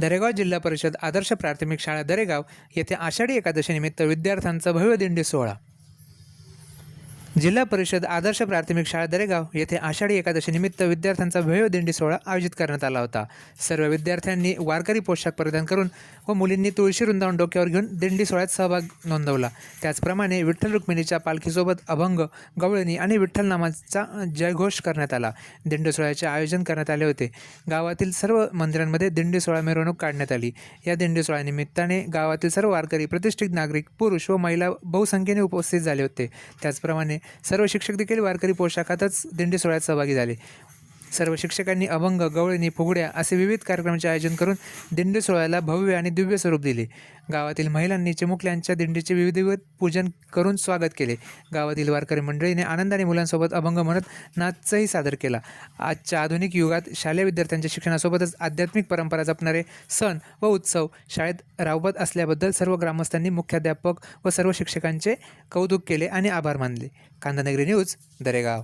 दरेगाव जिल्हा परिषद आदर्श प्राथमिक शाळा दरेगाव येथे आषाढी एकादशीनिमित्त विद्यार्थ्यांचा भव्य दिंडी सोहळा. जिल्हा परिषद आदर्श प्राथमिक शाळा दरेगाव येथे आषाढी एकादशीनिमित्त विद्यार्थ्यांचा भव्य दिंडी सोहळा आयोजित करण्यात आला होता. सर्व विद्यार्थ्यांनी वारकरी पोशाख परिधान करून व मुलींनी तुळशी वृंदावन डोक्यावर घेऊन दिंडी सोहळ्यात सहभाग नोंदवला. त्याचप्रमाणे विठ्ठल रुक्मिणीच्या पालखीसोबत अभंग गवळणी आणि विठ्ठल नामाचा जयघोष करण्यात आला. दिंडी सोहळ्याचे आयोजन करण्यात आले होते. गावातील सर्व मंदिरांमध्ये दिंडी सोहळा मिरवणूक काढण्यात आली. या दिंडी सोहळ्यानिमित्ताने गावातील सर्व वारकरी प्रतिष्ठित नागरिक पुरुष व महिला बहुसंख्येने उपस्थित झाले होते. त्याचप्रमाणे सर्व शिक्षक देखील वारकरी पोशाखातच दिंडी सोहळ्यात सहभागी झाले. सर्व शिक्षकांनी अभंग गवळणी फुगड्या असे विविध कार्यक्रमांचे आयोजन करून दिंडी सोहळ्याला भव्य आणि दिव्य स्वरूप दिले. गावातील महिलांनी चिमुकल्यांच्या दिंडीचे विविधविध पूजन करून स्वागत केले. गावातील वारकरी मंडळीने आनंदाने मुलांसोबत अभंग म्हणत नाचही सादर केला. आजच्या आधुनिक युगात शालेय विद्यार्थ्यांच्या शिक्षणासोबतच आध्यात्मिक परंपरा जपणारे सण व उत्सव शाळेत राबवत असल्याबद्दल सर्व ग्रामस्थांनी मुख्याध्यापक व सर्व शिक्षकांचे कौतुक केले आणि आभार मानले. कांदानगरी न्यूज दरेगाव.